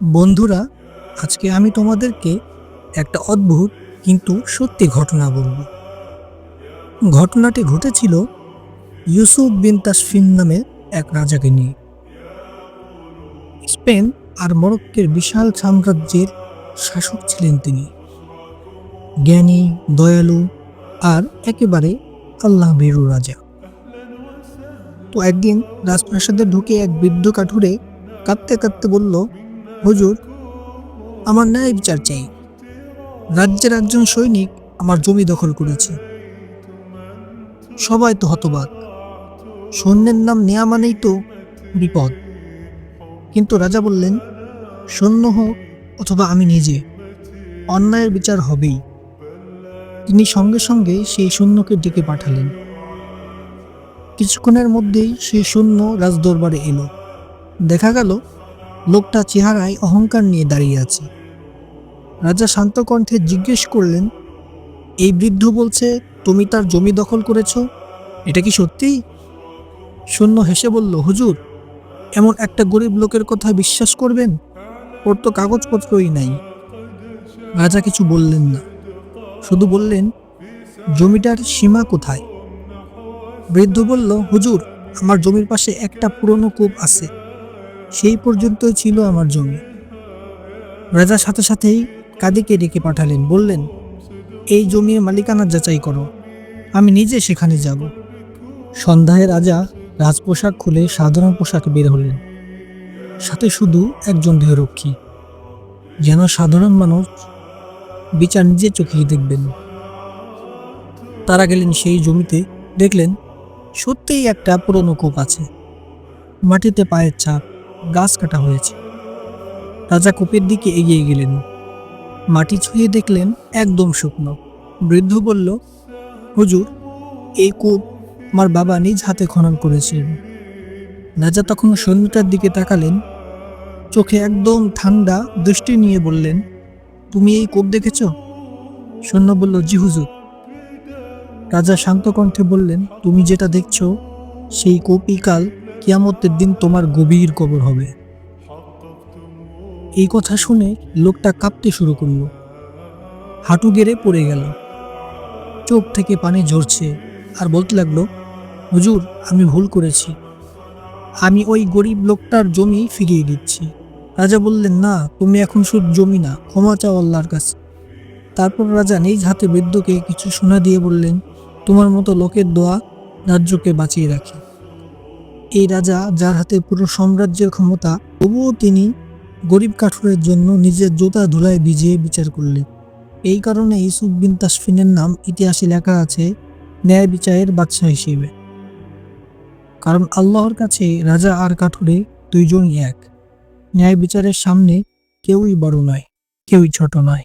বন্ধুরা, আজকে আমি তোমাদেরকে একটা অদ্ভুত কিন্তু সত্যি ঘটনা বলব। ঘটনাটি ঘটেছিল ইউসুফ বিন তাসফিন নামে এক রাজাকে নিয়ে। স্পেন আর মরক্কের বিশাল সাম্রাজ্যের শাসক ছিলেন তিনি। জ্ঞানী, দয়ালু আর একেবারে আল্লাহ বেরু রাজা। তো একদিন রাজপ্রাসাদে ঢুকে এক বৃদ্ধ কাঠুরে কাঁদতে কাঁদতে বলল হুজুর, আমার ন্যায় বিচার চাই। রাজ্যের একজন সৈনিক আমার জমি দখল করেছে। সবাই তো হতবাক। সৈন্যের নাম নেয়া মানেই তো বিপদ। কিন্তু রাজা বললেন, সৈন্য হোক অথবা আমি নিজে। অন্যায়ের বিচার হবেই। তিনি সঙ্গে সঙ্গে সেই সৈন্যকে ডেকে পাঠালেন। কিছুক্ষণের মধ্যেই সেই সৈন্য রাজদরবারে এলো। দেখা গেল লোকটা চেহারায় অহংকার নিয়ে দাঁড়িয়ে আছে। রাজা শান্ত কণ্ঠে জিজ্ঞেস করলেন, এই বৃদ্ধ বলছে, তুমি তার জমি দখল করেছ? এটা কি সত্যি? শূন্য হেসে বলল, হুজুর, এমন একটা গরিব লোকের কথা বিশ্বাস করবেন? ওর তো কাগজপত্রই নাই। রাজা কিছু বললেন না। শুধু বললেন, জমিটার সীমা কোথায়? বৃদ্ধ বলল, হুজুর, আমার জমির পাশে একটা পুরনো কূপ আছে। সেই পর্যন্তই ছিল আমার জমি। রাজার সাথে সাথেই কাদিকে ডেকে পাঠালেন, বললেন, এই জমির মালিকানা যাচাই করো, আমি নিজে সেখানে যাব। সন্ধ্যায় রাজা রাজপোশাক খুলে সাধারণ পোশাকে বের হলেন। সাথে শুধু একজন দেহরক্ষী যেন সাধারণ মানুষ বিচার নিজে চোখেই দেখবেন। তারা গেলেন সেই জমিতে, দেখলেন সত্যিই একটা পুরনো কূপ আছে। মাটিতে পায়ের ছাপ গাছ কাটা হয়েছে। রাজা কূপের দিকে এগিয়ে গেলেন। মাটি ছুঁয়ে দেখলেন একদম শুকনো। বৃদ্ধ বলল, হুজুর, এই কূপ আমার বাবা নিজ হাতে খনন করেছিলেন। রাজা তখন সৈন্যটার দিকে তাকালেন। চোখে একদম ঠান্ডা দৃষ্টি নিয়ে বললেন, তুমি এই কূপ দেখেছ? সৈন্য বলল, জি হুজুর। রাজা শান্ত কণ্ঠে বললেন, তুমি যেটা দেখছ, সেই কূপই কাল কিয়ামতের দিন তোমার গভীর কবর হবে। এই কথা শুনে লোকটা কাঁপতে শুরু করল। হাঁটু গেড়ে পড়ে গেল। চোখ থেকে পানি ঝরছে আর বলতে লাগল, হুজুর, আমি ভুল করেছি। আমি ওই গরিব লোকটার জমি ফিরিয়ে দিচ্ছি। রাজা বললেন, না, তুমি এখন শুধু জমি না, ক্ষমা চাও আল্লাহর কাছে। তারপর রাজা নিজ হাতে বৃদ্ধকে কিছু সোনা দিয়ে বললেন, তোমার মতো লোকের দোয়া রাজ্যকে বাঁচিয়ে রাখে। এই রাজা যার হাতে পুরো সাম্রাজ্যের ক্ষমতা, তবুও তিনি গরিব কাঠুরের জন্য নিজের জোতা ধুলায় ভিজিয়ে বিচার করলেন। এই কারণে ইসুফ বিন তাসফিনের নাম ইতিহাসে লেখা আছে, ন্যায় বিচারের বাদশাহ হিসেবে। কারণ আল্লাহর কাছে রাজা আর কাঠুরে দুইজনই এক। ন্যায় বিচারের সামনে কেউই বড় নয়, কেউই ছোট নয়।